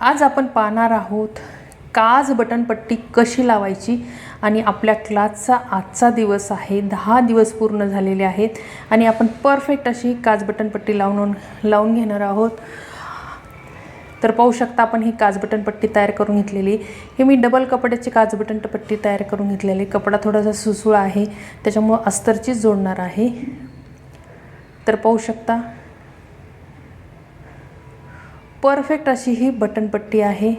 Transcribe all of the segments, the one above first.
आज आपण पाहणार आहोत काज बटनपट्टी कशी लावायची आणि आपल्या क्लासचा आजचा दिवस आहे. दहा दिवस पूर्ण झालेले आहेत आणि आपण परफेक्ट अशी काज बटनपट्टी लावून लावून घेणार आहोत. तर पाहू शकता आपण ही काज बटनपट्टी तयार करून घेतलेली. हे मी डबल कपड्याची काज बटनपट्टी तयार करून घेतलेली. कपडा थोडासा सुसूळ आहे त्याच्यामुळं अस्तरचीच जोडणार आहे. तर पाहू शकता परफेक्ट अशी ही बटनपट्टी आहे.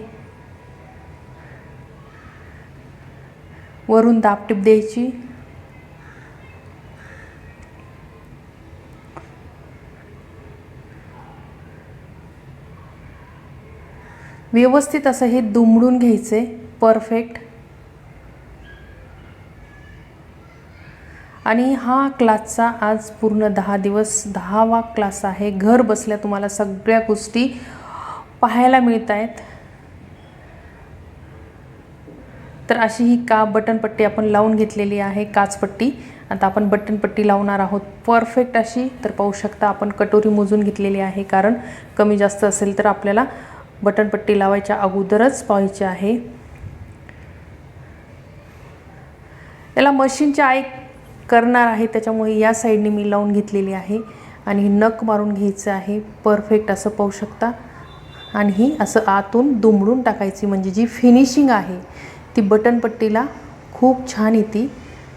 वरून दाबटीप द्यायची. व्यवस्थित असं हे दुमडून घ्यायचे. परफेक्ट. आणि हा क्लासचा आज पूर्ण दहा दिवस दहावा क्लास आहे. घर बसल्या तुम्हाला सगळ्या गोष्टी पाहायला मिळत आहेत तर अशी ही का बटनपट्टी आपण लावून घेतलेली आहे काचपट्टी. आता आपण बटनपट्टी लावणार आहोत. परफेक्ट अशी. तर पाहू शकता आपण कटोरी मोजून घेतलेली आहे. कारण कमी जास्त असेल तर आपल्याला बटनपट्टी लावायच्या अगोदरच पाहायचे आहे. याला मशीनच्या आई करणार आहे. त्याच्यामुळे या साईडने मी लावून घेतलेली आहे. आणि नख मारून घ्यायचं आहे. परफेक्ट असं पाहू शकता. आणि ही असं आतून दुमडून टाकायची म्हणजे जी फिनिशिंग आहे ती बटनपट्टीला खूप छान येते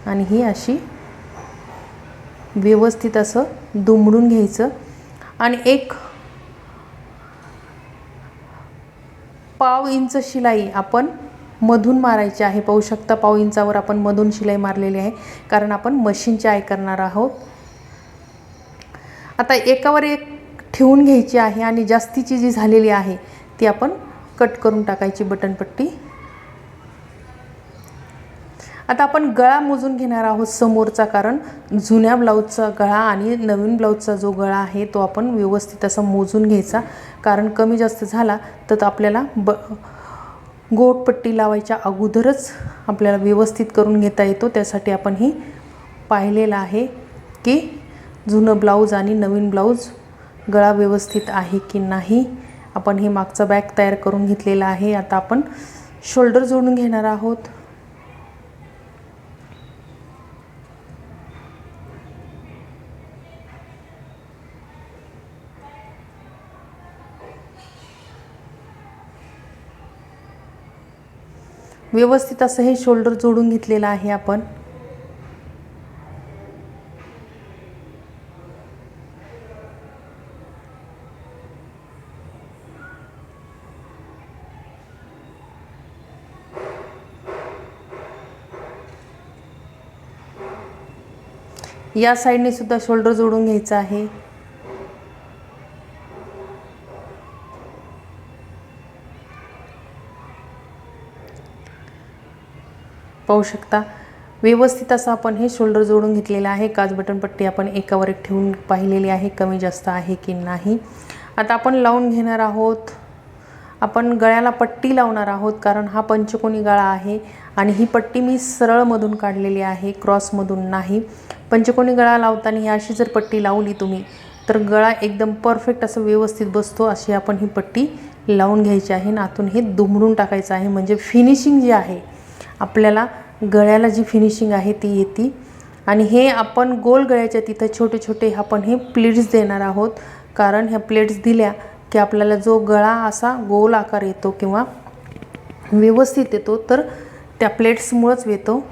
आणि ही अशी व्यवस्थित असं दुमडून घ्यायचं. आणि एक पाव इंच शिलाई आपण मधून मारायची आहे. पाहू शकता पाव इंचावर आपण मधून शिलाई मारलेली आहे कारण आपण मशीनची आय करणार आहोत. आता एकावर एक ठेवून घ्यायची आहे आणि जास्तीची जी झालेली आहे ती आपण कट करून टाकायची बटनपट्टी आता आपण गळा मोजून घेणार आहोत समोरचा कारण जुन्या ब्लाऊजचा गळा आणि नवीन ब्लाऊजचा जो गळा आहे तो आपण व्यवस्थित असा मोजून घ्यायचा. कारण कमी जास्त झाला तर आपल्याला ब गोटपट्टी लावायच्या अगोदरच आपल्याला व्यवस्थित करून घेता येतो. त्यासाठी आपण ही पाहिलेलं आहे की जुनं ब्लाऊज आणि नवीन ब्लाऊज गळा व्यवस्थित आहे की नाही आपण हे मागचा बॅग तयार करून घेतलेला आहे. आता आपण शोल्डर जोडून घेणार आहोत. व्यवस्थित असं हे शोल्डर जोडून घेतलेलं आहे आपण. या साईडने सुद्धा शोल्डर जोडून घ्यायचं आहे. पाहू शकता व्यवस्थित असं आपण हे शोल्डर जोडून घेतलेलं आहे. काज बटनपट्टी आपण एकावर एक ठेवून पाहिलेली आहे कमी जास्त आहे की नाही. आता आपण लावून घेणार आहोत. आपण गळ्याला पट्टी लावणार आहोत कारण हा पंचकोनी गळा आहे. आणि ही पट्टी मी सरळमधून काढलेली आहे क्रॉसमधून नाही. पंचकोनी गळा लावताना ही अशी जर पट्टी लावली तुम्ही तर गळा एकदम परफेक्ट असं व्यवस्थित बसतो अशी आपण ही पट्टी लावून घ्यायची आहे आतून हे दुमडून टाकायचं आहे. म्हणजे फिनिशिंग जी आहे आपल्याला गळ्याला जी फिनिशिंग आहे ती येते. आणि हे आपण गोल गळ्याच्या तिथं छोटे छोटे आपण हे प्लेट्स देणार आहोत. कारण ह्या प्लेट्स दिल्या की आपल्याला जो गळा असा गोल आकार येतो किंवा व्यवस्थित येतो तर त्या प्लेट्समुळंच येतो.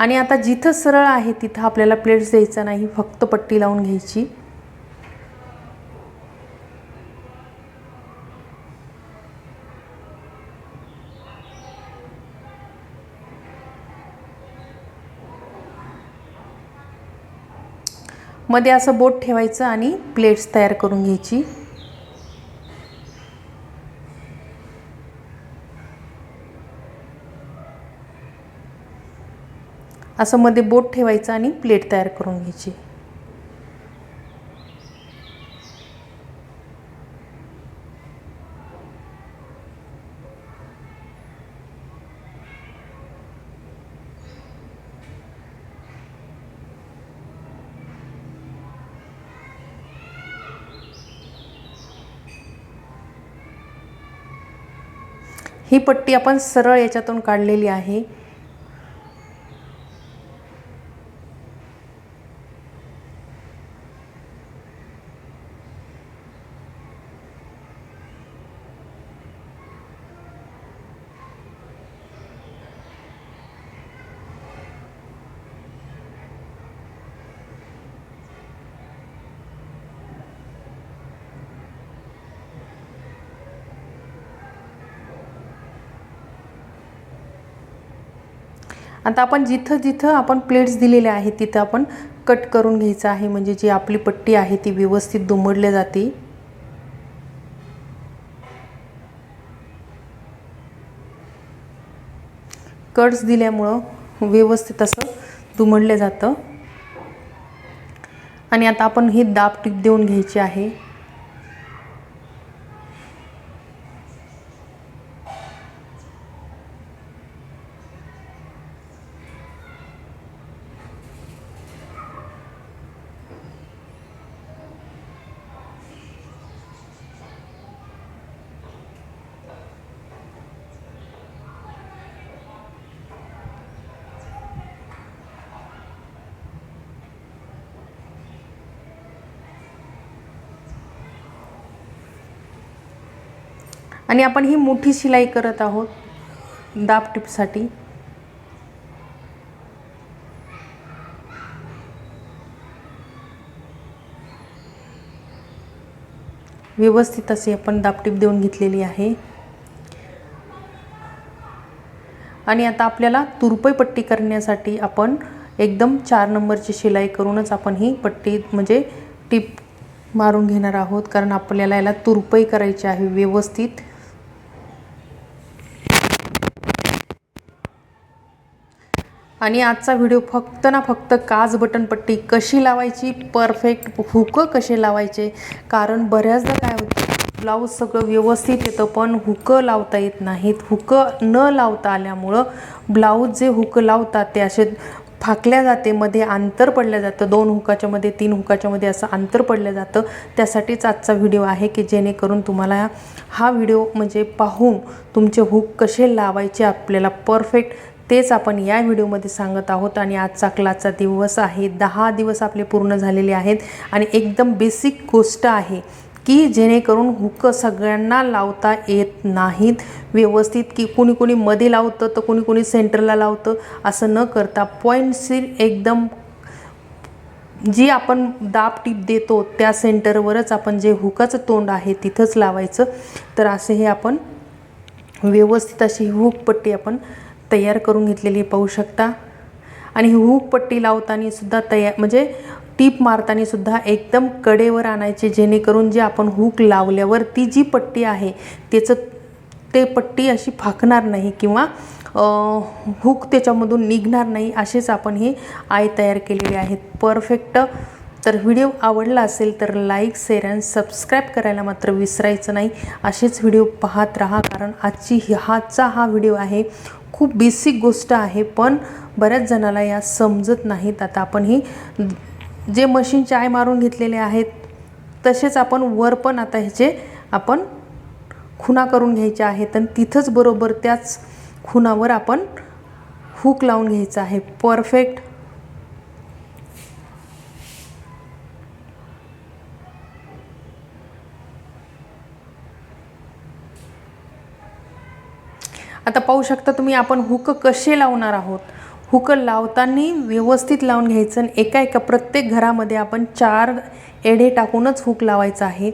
आणि आता जिथं सरळ आहे तिथं आपल्याला प्लेट्स द्यायचा नाही फक्त पट्टी लावून घ्यायची. मध्ये असं बोट ठेवायचं आणि प्लेट्स तयार करून घ्यायची. असं मध्ये बोट ठेवायचं आणि प्लेट तयार करून घ्यायची. ही पट्टी आपण सरळ याच्यातून काढलेली आहे. आता आपण जिथं जिथं आपण प्लेट्स दिलेल्या आहेत तिथं आपण कट करून घ्यायचं आहे. म्हणजे जी आपली पट्टी आहे ती व्यवस्थित दुमडल्या जाते. कट्स दिल्यामुळं व्यवस्थित असं दुमडलं जातं. आणि आता आपण ही दाब टीप देऊन घ्यायची आहे. आणि आपण ही मोठी शिलाई करत आहोत दाब टिपसाठी. व्यवस्थित असे आपण दापटीप देऊन घेतलेली आहे. आणि आता आपल्याला तुरपई पट्टी करण्यासाठी आपण एकदम चार नंबरची शिलाई करूनच आपण ही पट्टी म्हणजे टीप मारून घेणार आहोत. कारण आपल्याला याला तुरपई करायची आहे व्यवस्थित. आणि आजचा व्हिडिओ फक्त ना फक्त काज बटन पट्टी कशी लावायची परफेक्ट हुकं कसे लावायचे? कारण बऱ्याचदा काय होतं ब्लाऊज सगळं व्यवस्थित येतं पण हुकं लावता येत नाहीत. हुकं न लावता आल्यामुळं ब्लाऊज जे हुकं लावतात ते असे फाकल्या जाते मध्ये अंतर पडलं जातं. दोन हुकाच्यामध्ये तीन हुकाच्यामध्ये असं अंतर पडलं जातं. त्यासाठीच आजचा व्हिडिओ आहे की जेणेकरून तुम्हाला हा व्हिडिओ म्हणजे पाहून तुमचे हुक कसे लावायचे आपल्याला परफेक्ट तेच आपण या व्हिडिओमध्ये सांगत आहोत. आणि आजचा क्लासचा दिवस आहे. दहा दिवस आपले पूर्ण झालेले आहेत. आणि एकदम बेसिक गोष्ट आहे की जेणेकरून हुक सगळ्यांना लावता येत नाहीत. व्यवस्थित की कुणी कुणी मध्ये लावतं तर कुणी कुणी सेंटरला लावतं. असं न करता पॉईंटशीर एकदम जी आपण दाब टीप देतो त्या सेंटरवरच आपण जे हुकाचं तोंड आहे तिथंच लावायचं. तर असे हे आपण व्यवस्थित अशी हुक पट्टी आपण तयार करून घेतलेली पाहू शकता. आणि हूक हुक पट्टी लावताना सुद्धा तयार म्हणजे टीप मारताना सुद्धा एकदम कडेवर आणायचे जेणेकरून जे आपण हुक लावल्यावर ती जी पट्टी आहे त्याचं ते पट्टी अशी फाकणार नाही किंवा हुक त्याच्यामधून निघणार नाही असेच आपण हे आय तयार केलेले आहेत परफेक्ट. तर व्हिडिओ आवडला असेल तर लाईक शेअर अँड सबस्क्राईब करायला मात्र विसरायचं नाही. असेच व्हिडिओ पाहत राहा कारण आजची हाचा हा व्हिडिओ आहे. खूप बेसिक गोष्ट आहे पण बऱ्याच जणाला या समजत नाहीत. आता आपण ही जे मशीन चाय मारून घेतलेले आहेत तसेच आपण वर पण आता ह्याचे आपण खुणा करून घ्यायच्या आहेत आणि तिथंच बरोबर त्याच खुणावर आपण हुक लावून घ्यायचं आहे. परफेक्ट आता पाहू शकता तुम्ही आपण हुक कसे लावणार आहोत. हुक लावताना व्यवस्थित लावून घ्यायचं आणि एका एका प्रत्येक घरामध्ये आपण चार एढे टाकूनच हुक लावायचा आहे.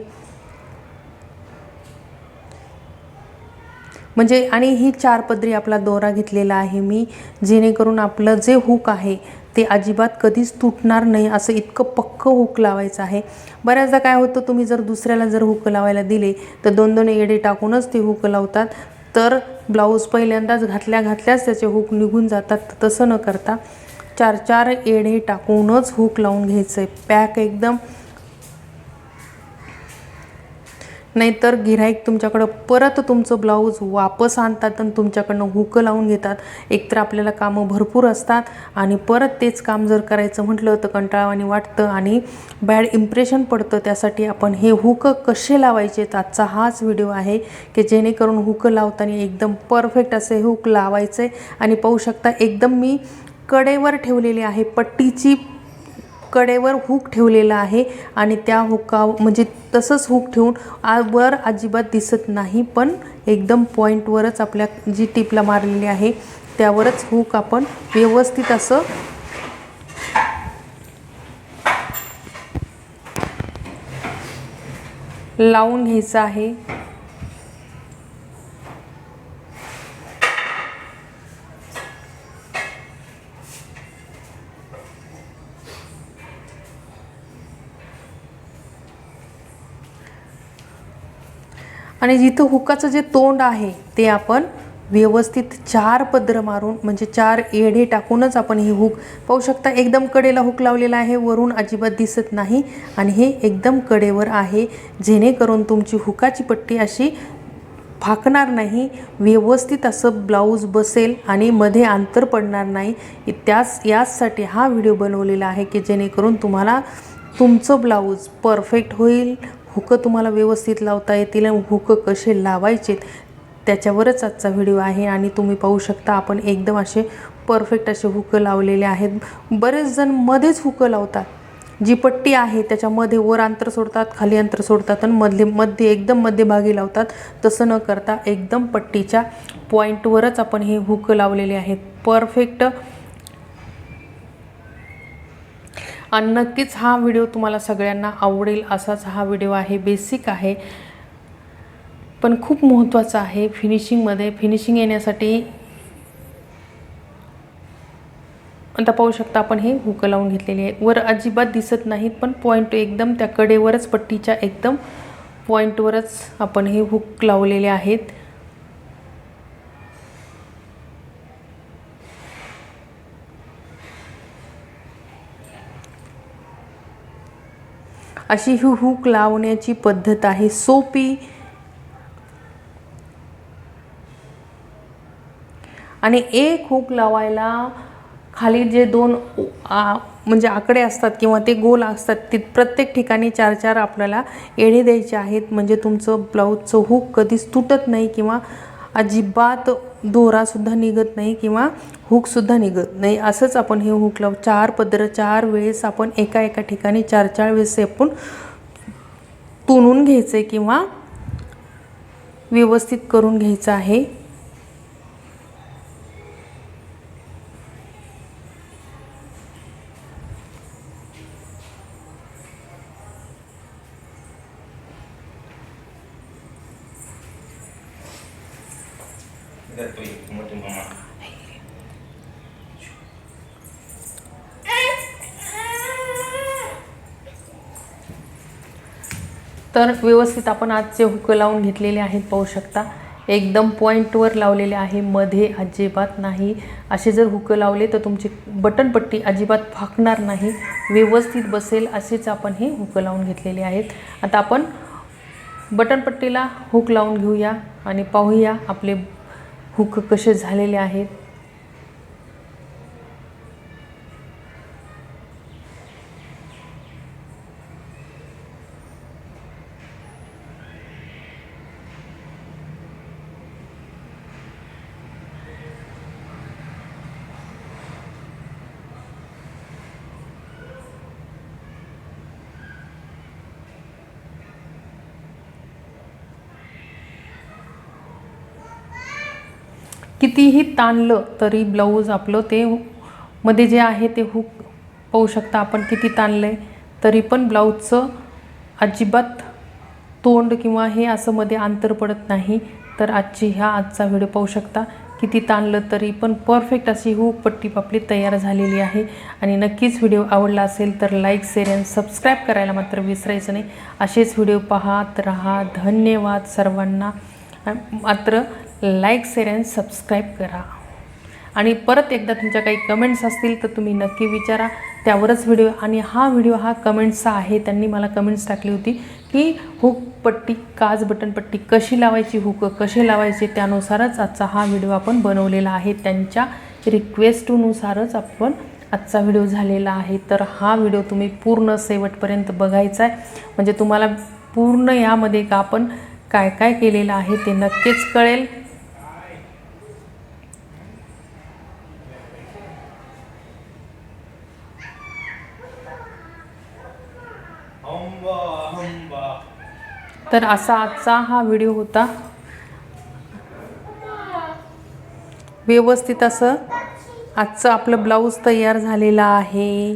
म्हणजे आणि ही चार पदरी आपला दोरा घेतलेला आहे मी जेणेकरून आपलं जे हुक आहे ते अजिबात कधीच तुटणार नाही असं इतकं पक्क हुक लावायचं आहे. बऱ्याचदा काय होतं तुम्ही जर दुसऱ्याला जर हुक लावायला दिले तर दोन दोन एडे टाकूनच ते हुक लावतात. तर ब्लाऊज पहिल्यांदाच घातल्या घातल्याच त्याचे हुक निघून जातात. तसं न करता चार चार एडे टाकूनच हुक लावून घ्यायचं आहे पॅक एकदम नाहीतर गिऱ्हाईक तुमच्याकडं परत तुमचं ब्लाऊज वापस आणतात आणि तुमच्याकडनं हुकं लावून घेतात. एकतर आपल्याला कामं भरपूर असतात आणि परत तेच काम जर करायचं म्हटलं तर कंटाळवाणी वाटतं आणि बॅड इम्प्रेशन पडतं. त्यासाठी आपण हे हुकं कसे लावायचे आजचा हाच व्हिडिओ आहे की जेणेकरून हुकं लावताना एकदम परफेक्ट असे हुक लावायचे आणि पाहू शकता एकदम मी कडेवर ठेवलेली आहे. पट्टीची कडेवर हुक ठेवलेला आहे आणि त्या हुका म्हणजे तसंच हुक ठेवून आ वर अजिबात दिसत नाही पण एकदम पॉईंटवरच आपल्या जी टिपला मारलेली आहे त्यावरच हुक आपण व्यवस्थित असं लावून घ्यायचं आहे. आणि जिथं हुकाचं जे तोंड आहे ते आपण व्यवस्थित चार पदर मारून म्हणजे चार येढे टाकूनच आपण हे हुक पाहू शकता एकदम कडेला हुक लावलेला आहे वरून अजिबात दिसत नाही आणि हे एकदम कडेवर आहे जेणेकरून तुमची हुकाची पट्टी अशी फाकणार नाही व्यवस्थित असं ब्लाऊज बसेल आणि मध्ये अंतर पडणार नाही. त्याच याचसाठी हा व्हिडिओ बनवलेला आहे की जेणेकरून तुम्हाला तुमचं ब्लाऊज परफेक्ट होईल हुकं तुम्हाला व्यवस्थित लावता येतील आणि हुकं कसे लावायचे त्याच्यावरच आजचा व्हिडिओ आहे आणि तुम्ही पाहू शकता आपण एकदम असे परफेक्ट असे हुकं लावलेले आहेत. बरेच जण मध्येच हुकं लावतात. जी पट्टी आहे त्याच्यामध्ये वर अंतर सोडतात खाली अंतर सोडतात आणि मधले मध्ये एकदम मध्यभागी लावतात. तसं न करता एकदम पट्टीच्या पॉईंटवरच आपण हे हुकं लावलेले आहेत. परफेक्ट आणि नक्कीच हा व्हिडिओ तुम्हाला सगळ्यांना आवडेल असाच हा व्हिडिओ आहे बेसिक आहे. पण खूप महत्त्वाचं आहे फिनिशिंगमध्ये फिनिशिंग येण्यासाठी आता पाहू शकता आपण हे हुकं लावून घेतलेली आहे. वर अजिबात दिसत नाहीत पण पॉईंट एकदम त्या कडेवरच पट्टीच्या एकदम पॉईंटवरच आपण हे हुक लावलेले आहेत. अशी ही हुक लावण्याची पद्धत आहे. सोपी. आणि एक हुक लावायला खाली जे दोन आ म्हणजे आकडे असतात किंवा ते गोल असतात ते प्रत्येक ठिकाणी चार चार आपल्याला येणे द्यायचे आहेत. म्हणजे तुमचं ब्लाऊजचं हुक कधीच तुटत नाही किंवा अजिबात दोरासुद्धा निघत नाही किंवा हुकसुद्धा निघत नाही. असंच आपण हे हुक लावू चार पदर चार वेळेस आपण एका एका ठिकाणी चार चार वेळेस आपण तुणून घ्यायचं आहे किंवा व्यवस्थित करून घ्यायचं आहे. तर व्यवस्थित आपण आजचे हुकं लावून घेतलेले आहेत पाहू शकता. एकदम पॉईंटवर लावलेले आहे. मध्ये अजिबात नाही. असे जर हुकं लावले तर तुमची बटनपट्टी अजिबात फाकणार नाही. व्यवस्थित बसेल असेच आपण हे हुकं लावून घेतलेले आहेत. आता आपण बटनपट्टीला हुक लावून घेऊया आणि पाहूया आपले हुक कसे झालेले आहेत. कितीही ताणलं तरी ब्लाऊज आपलं ते मध्ये जे आहे ते हुक पाहू शकता आपण किती ताणलं आहे तरी पण ब्लाऊजचं अजिबात तोंड किंवा हे असं मध्ये अंतर पडत नाही. तर आजची ह्या आजचा व्हिडिओ पाहू शकता. किती ताणलं तरी पण परफेक्ट अशी हुक पट्टी पापली तयार झालेली आहे. आणि नक्कीच व्हिडिओ आवडला असेल तर लाईक शेअर अँड सबस्क्राईब करायला मात्र विसरायचं नाही. असेच व्हिडिओ पाहत राहा. धन्यवाद सर्वांना. मात्र लाईक शेअर अँड सबस्क्राईब करा. आणि परत एकदा तुमच्या काही कमेंट्स असतील तर तुम्ही नक्की विचारा. त्यावरच व्हिडिओ आणि हा व्हिडिओ हा कमेंट्सचा आहे. त्यांनी मला कमेंट्स टाकली होती की हुक पट्टी काज बटन पट्टी कशी लावायची हुक कसे लावायचे त्यानुसारच आजचा हा व्हिडिओ आपण बनवलेला आहे. त्यांच्या रिक्वेस्टनुसारच आपण आजचा व्हिडिओ झालेला आहे. तर हा व्हिडिओ तुम्ही पूर्ण शेवटपर्यंत बघायचा आहे. म्हणजे तुम्हाला पूर्ण यामध्ये का आपण काय काय केलेलं आहे ते नक्कीच कळेल. तर असा आजचा हा व्हिडिओ होता. व्यवस्थित असं आजचं आपलं ब्लाऊज तयार झालेलं आहे.